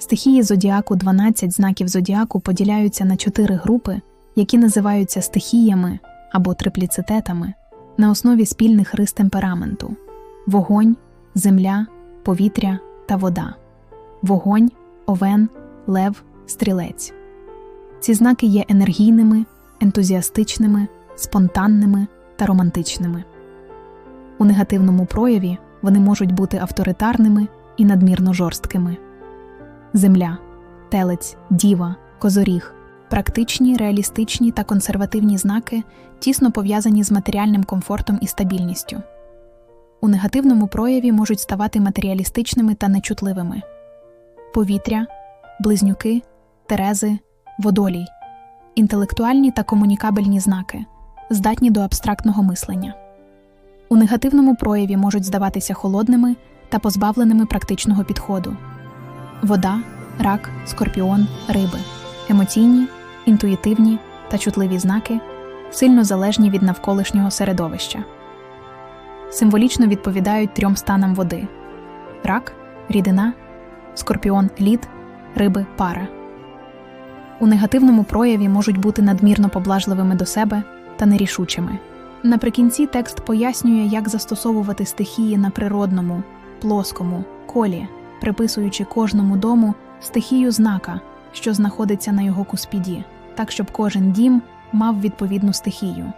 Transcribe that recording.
Стихії зодіаку 12 знаків зодіаку поділяються на чотири групи, які називаються стихіями або трипліцитетами на основі спільних рис темпераменту: вогонь, земля, повітря та вода. Вогонь, овен, лев, стрілець. Ці знаки є енергійними, ентузіастичними, спонтанними та романтичними. У негативному прояві вони можуть бути авторитарними і надмірно жорсткими. Земля, телець, діва, козоріг практичні, реалістичні та консервативні знаки тісно пов'язані з матеріальним комфортом і стабільністю. У негативному прояві можуть ставати матеріалістичними та нечутливими. Повітря, близнюки, терези, водолій, інтелектуальні та комунікабельні знаки, здатні до абстрактного мислення. У негативному прояві можуть здаватися холодними та позбавленими практичного підходу. Вода, рак, скорпіон, риби емоційні, інтуїтивні та чутливі знаки, сильно залежні від навколишнього середовища. Символічно відповідають трьом станам води: рак, рідина, скорпіон, лід, риби, пара. У негативному прояві можуть бути надмірно поблажливими до себе та нерішучими. Наприкінці текст пояснює, як застосовувати стихії на природному, плоскому колі, приписуючи кожному дому стихію знака, що знаходиться на його куспіді, так щоб кожен дім мав відповідну стихію.